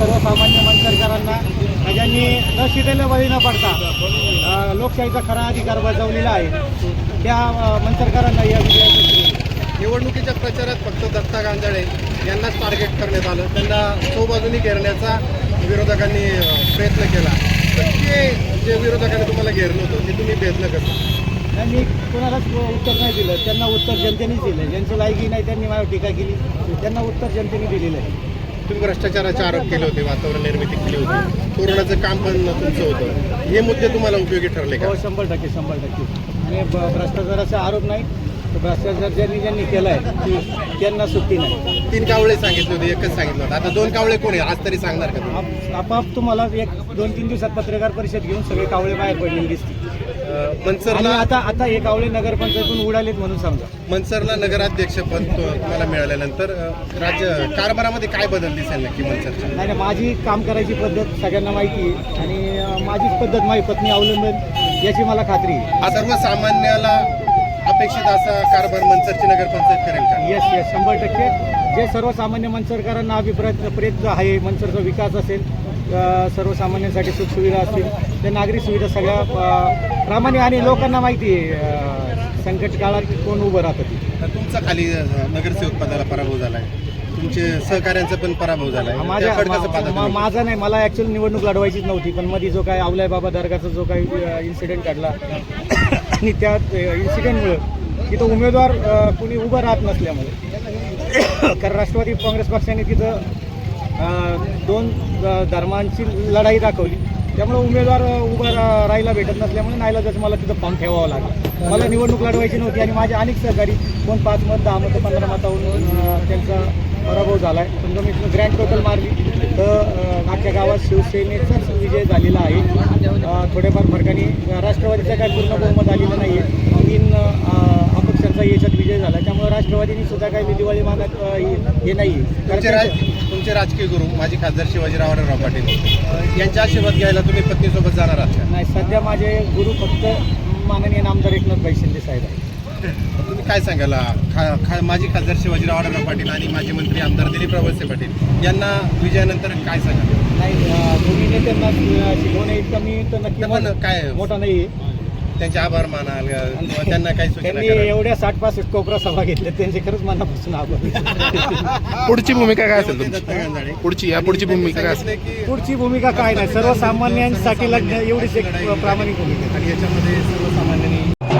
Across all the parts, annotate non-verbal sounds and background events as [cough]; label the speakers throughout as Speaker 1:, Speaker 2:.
Speaker 1: सर्वसामान्य मंचरकरांना ज्यांनी न शिटेला बळी न पडता लोकशाहीचा खरा अधिकार बजावलेला आहे. त्या मंचरकरांना या.
Speaker 2: निवडणुकीच्या प्रचारात फक्त दत्ता गांजाळे यांनाच टार्गेट करण्यात आलं. त्यांना चौबाजूनी घेरण्याचा विरोधकांनी प्रयत्न केला. तर ते जे विरोधकांनी तुम्हाला घेरलं होतं ते तुम्ही भेदलं कसं?
Speaker 1: त्यांनी कोणालाच उत्तर नाही दिलं. त्यांना उत्तर जनतेनेच दिलं. ज्यांची लायकी नाही त्यांनी माझ्यावर टीका केली. त्यांना उत्तर जनतेने दिलेलं आहे.
Speaker 2: तुम्ही भ्रष्टाचाराचे आरोप केले होते वातावरण निर्मिती केली होती. कोरोनाचं काम पण तुमचं होतं. हे मुद्दे तुम्हाला उपयोगी ठरले का?
Speaker 1: हो शंभर टक्के शंभर टक्के. आणि ब- भ्रष्टाचाराचा आरोप नाही तर भ्रष्टाचार ज्यांनी ज्यांनी केला आहे त्यांना सुट्टी नाही.
Speaker 2: तीन कावळे सांगितले होते एकच सांगितलं होतं. आता दोन कावळे कोण आहे आज तरी सांगणार का तुम्ही?
Speaker 1: आप- आपाप तुम्हाला एक दोन तीन दिवसात पत्रकार परिषद घेऊन सगळे कावळे बाहेर पडलेले दिसतील.
Speaker 2: मनसरला
Speaker 1: आता आता हे कावळे नगरपंचायतून उडालेत म्हणून समजा
Speaker 2: मनसरला नगराध्यक्ष पद तो- तुम्हाला मिळाल्यानंतर राज्य कारभारामध्ये काय बदल दिसेल नक्की मनसरच्या?
Speaker 1: नाही माझी काम करायची पद्धत सगळ्यांना माहिती आहे. आणि माझीच पद्धत माझी पत्नी अवलंबन याची मला खात्री आहे.
Speaker 2: सर्वसामान्याला अपेक्षित असा कारभार मनसरची नगरपंचायत करेल का?
Speaker 1: येस येस शंभर टक्के. जे सर्वसामान्य मंचरकरांना अभिप्राय प्रेत आहे मंचरचा विकास असेल सर्वसामान्यांसाठी सुखसुविधा असतील त्या नागरिक सुविधा सगळ्या प्रामाणिक आणि लोकांना माहिती आहे संकट काळात कोण उभं राहतं ते.
Speaker 2: तुमचा खाली नगरसेवक पदाला पराभव झालाय तुमचे सहकाऱ्यांचा पण पराभव झालाय
Speaker 1: माझ्या मा-
Speaker 2: तुम्ही?
Speaker 1: माझा नाही मला ॲक्च्युअली निवडणूक लढवायचीच नव्हती पण मध्ये जो काय आवलाय बाबा दर्गाचा जो काही इन्सिडेंट घडला आणि त्या इन्सिडेंटमुळं तिथं उमेदवार अ, कोणी उभं राहत नसल्यामुळे कारण राष्ट्रवादी काँग्रेस पक्षाने तिथं अ, दोन अ, धर्मांची लढाई दाखवली त्यामुळे उमेदवार उभा राहायला भेटत नसल्यामुळे नाईला मला तिथं फॉर्म ठेवावं लागलं. मला निवडणूक लढवायची नव्हती आणि माझे अनेक सहकारी कोण पाच मत दहा मतं पंधरा मतावरून अ, त्यांचा पराभव झाला आहे समजा मी ग्रँड टोटल मारली. तर अख्ख्या गावात शिवसेनेचाच विजय झालेला आहे. थोड्याफार फरकाने राष्ट्रवादीचा काय पूर्ण बहुमत आलेलं नाही आहे तीन अपक्षांचा याच्यात विजय झाला. त्यामुळे राष्ट्रवादीने सुद्धा काही दिवाळी मागत हे- नाही आहे कारण
Speaker 2: तुमचे राजकीय गुरु माजी खासदार शिवाजीराव पाटील. अ, यांचा आशीर्वाद घ्यायला तुम्ही पत्नीसोबत जाणार आहात का?
Speaker 1: नाही सध्या माझे गुरु फक्त माननीय नामदार एकनाथ भाई शिंदे साहेब आहेत.
Speaker 2: तुम्ही काय सांगाल? खा, खा, माजी खासदार शिवाजीराव आढळराव पाटील आणि माजी मंत्री आमदार दिलीप वळसे पाटील यांना विजयानंतर काय सांगाल?
Speaker 1: नाही दोन्ही नेत्यांना शिकवणे इतका मी तर नक्की
Speaker 2: काय
Speaker 1: मोठा नाही आहे
Speaker 2: त्यांचे आभार मानाल किंवा त्यांना काही सूचना
Speaker 1: त्यांनी
Speaker 2: कराल?
Speaker 1: एवढ्या साठ पासष्ट कोपरा सभा घेतल्या त्यांचे खरंच मनापासून आभार [laughs]
Speaker 3: पुढची भूमिका काय असेल
Speaker 2: दत्ता
Speaker 3: तुमची
Speaker 2: गांजाडे.
Speaker 3: पुढची या पुढची भूमिका काय असेल
Speaker 2: की
Speaker 1: पुढची भूमिका काय नाही सर्वसामान्यांसाठी लढण्या एवढीच एक प्रामाणिक भूमिका.
Speaker 2: आणि याच्यामध्ये सर्वसामान्यांनी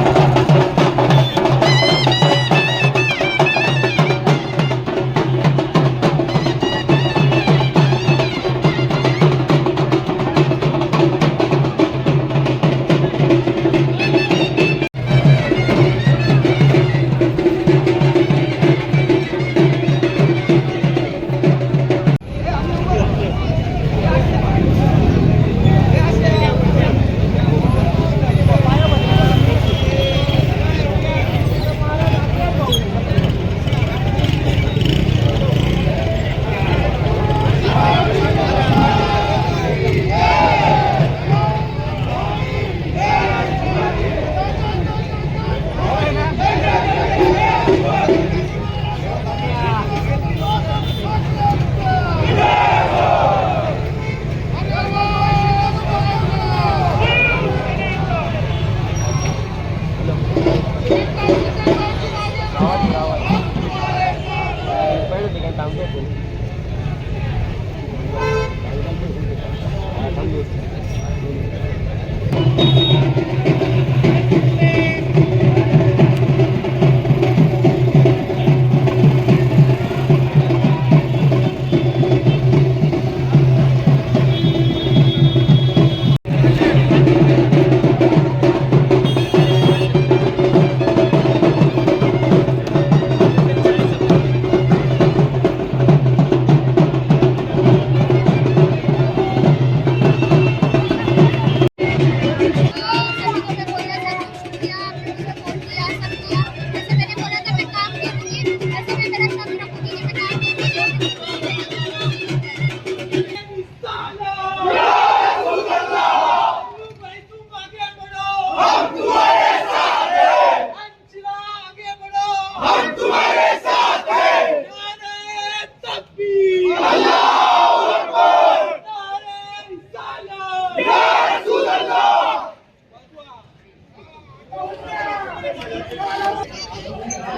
Speaker 1: ben de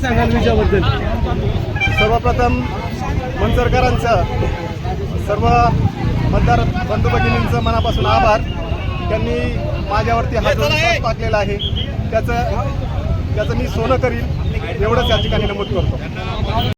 Speaker 1: सांगाल
Speaker 2: सर्वप्रथम मंचरकरांचं सर्व मतदार बंधू भगिनींचं मनापासून आभार. त्यांनी माझ्यावरती हा जो विश्वास टाकलेला आहे. त्याचं त्याचं मी सोनं करील एवढंच या ठिकाणी नमूद करतो.